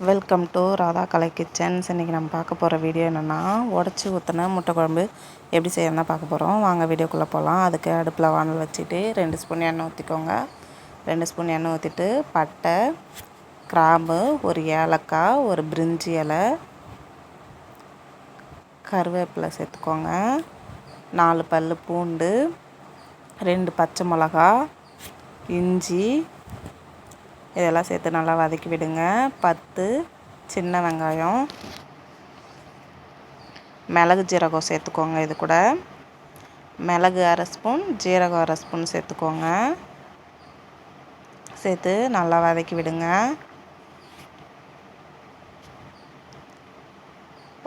Welcome to Radha Kalai kitchens இன்றைக்கி நம்ம பார்க்க போகிற வீடியோ என்னென்னா உடச்சி ஊற்றின முட்டை குழம்பு எப்படி செய்யணும்னா பார்க்க போகிறோம் வாங்க வீடியோக்குள்ளே போகலாம் அதுக்கு அடுப்பில் வானல் வச்சுட்டு ரெண்டு ஸ்பூன் எண்ணெய் ஊற்றிக்கோங்க ரெண்டு ஸ்பூன் எண்ணெய் ஊற்றிட்டு பட்டை கிராம்பு ஒரு ஏலக்காய் ஒரு பிரிஞ்சி இலை கருவேப்பிலை சேர்த்துக்கோங்க. நாலு பல் பூண்டு ரெண்டு பச்சை மிளகா இஞ்சி இதெல்லாம் சேர்த்து நல்லா வதக்கி விடுங்க. பத்து சின்ன வெங்காயம். மிளகு ஜீரகம் சேர்த்துக்கோங்க இது கூட. மிளகு அரை ஸ்பூன் ஜீரகம் அரை ஸ்பூன் சேர்த்துக்கோங்க. சேர்த்து நல்லா வதக்கி விடுங்க.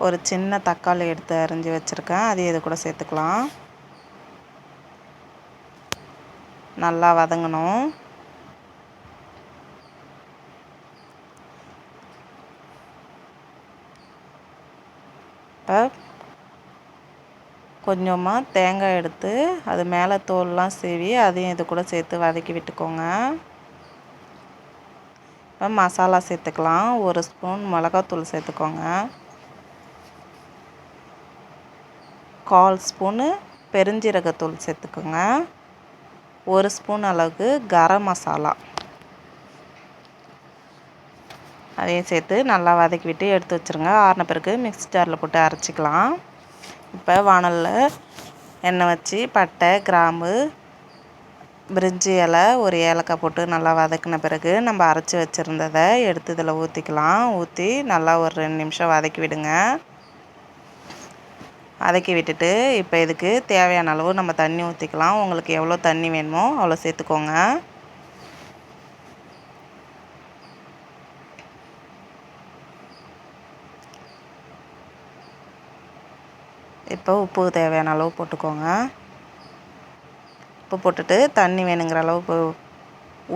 ஒரு சின்ன தக்காளி எடுத்து அரிஞ்சு வச்சுருக்கேன். அதையும் இது கூட சேர்த்துக்கலாம். நல்லா வதங்கணும். கொஞ்சமாக தேங்காய் எடுத்து அது மேலே தோல்லாம் சீவி அதையும் இது கூட சேர்த்து வதக்கி விட்டுக்கோங்க. இப்போ மசாலா சேர்த்துக்கலாம். ஒரு ஸ்பூன் மிளகாத்தூள் சேர்த்துக்கோங்க. கால் ஸ்பூனு பெருஞ்சீரகத்தூள் சேர்த்துக்கோங்க. ஒரு ஸ்பூன் அளவுக்கு கரம் மசாலா. அதையும் சேர்த்து நல்லா வதக்கி விட்டு எடுத்து வச்சுருங்க. ஆறின பிறகு மிக்ஸி ஜாரில் போட்டு அரைச்சிக்கலாம். இப்போ வானலில் எண்ணெய் வச்சு பட்டை கிராம்பு பிரிஞ்சி இலை ஒரு ஏலக்காய் போட்டு நல்லா வதக்கின பிறகு நம்ம அரைச்சி வச்சுருந்ததை எடுத்து இதில் ஊற்றிக்கலாம் ஊற்றி நல்லா ஒரு ரெண்டு நிமிஷம் வதக்கி விடுங்க. வதக்கி விட்டுட்டு இப்போ இதுக்கு தேவையான அளவு நம்ம தண்ணி ஊற்றிக்கலாம் உங்களுக்கு எவ்வளோ தண்ணி வேணுமோ அவ்வளோ சேர்த்துக்கோங்க. இப்போ உப்பு தேவையான அளவு போட்டுக்கோங்க. உப்பு போட்டுட்டு தண்ணி வேணுங்கிற அளவு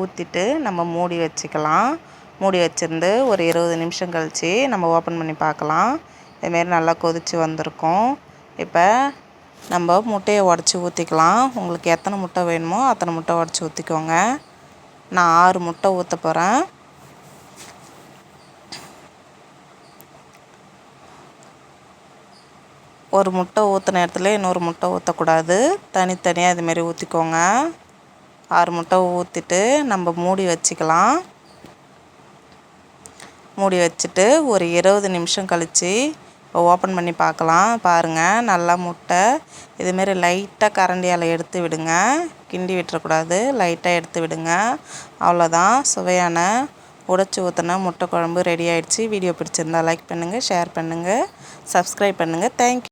ஊற்றிட்டு நம்ம மூடி வச்சுக்கலாம். மூடி வச்சுருந்து ஒரு இருபது நிமிஷம் கழித்து நம்ம ஓப்பன் பண்ணி பார்க்கலாம். இதுமாரி நல்லா கொதித்து வந்திருக்கும். இப்போ நம்ம முட்டையை உடச்சி ஊற்றிக்கலாம் உங்களுக்கு எத்தனை முட்டை வேணுமோ அத்தனை முட்டை உடச்சி ஊற்றிக்கோங்க நான் ஆறு முட்டை ஊற்ற போகிறேன் ஒரு முட்டை ஊற்றின இடத்துல இன்னொரு முட்டை ஊற்றக்கூடாது தனித்தனியாக இதுமாரி ஊற்றிக்கோங்க ஆறு முட்டை ஊற்றிட்டு நம்ம மூடி வச்சுக்கலாம். மூடி வச்சுட்டு ஒரு இருபது நிமிஷம் கழித்து இப்போ ஓப்பன் பண்ணி பார்க்கலாம். பாருங்கள் நல்லா முட்டை. இதுமாரி லைட்டாக கரண்டியால் எடுத்து விடுங்க. கிண்டி விட்டுறக்கூடாது. லைட்டாக எடுத்து விடுங்க. அவ்வளோதான். சுவையான உடச்சி ஊற்றின முட்டை குழம்பு ரெடி ஆகிடுச்சி வீடியோ பிடிச்சிருந்தா லைக் பண்ணுங்கள் ஷேர் பண்ணுங்கள் சப்ஸ்கிரைப் பண்ணுங்கள் தேங்க்யூ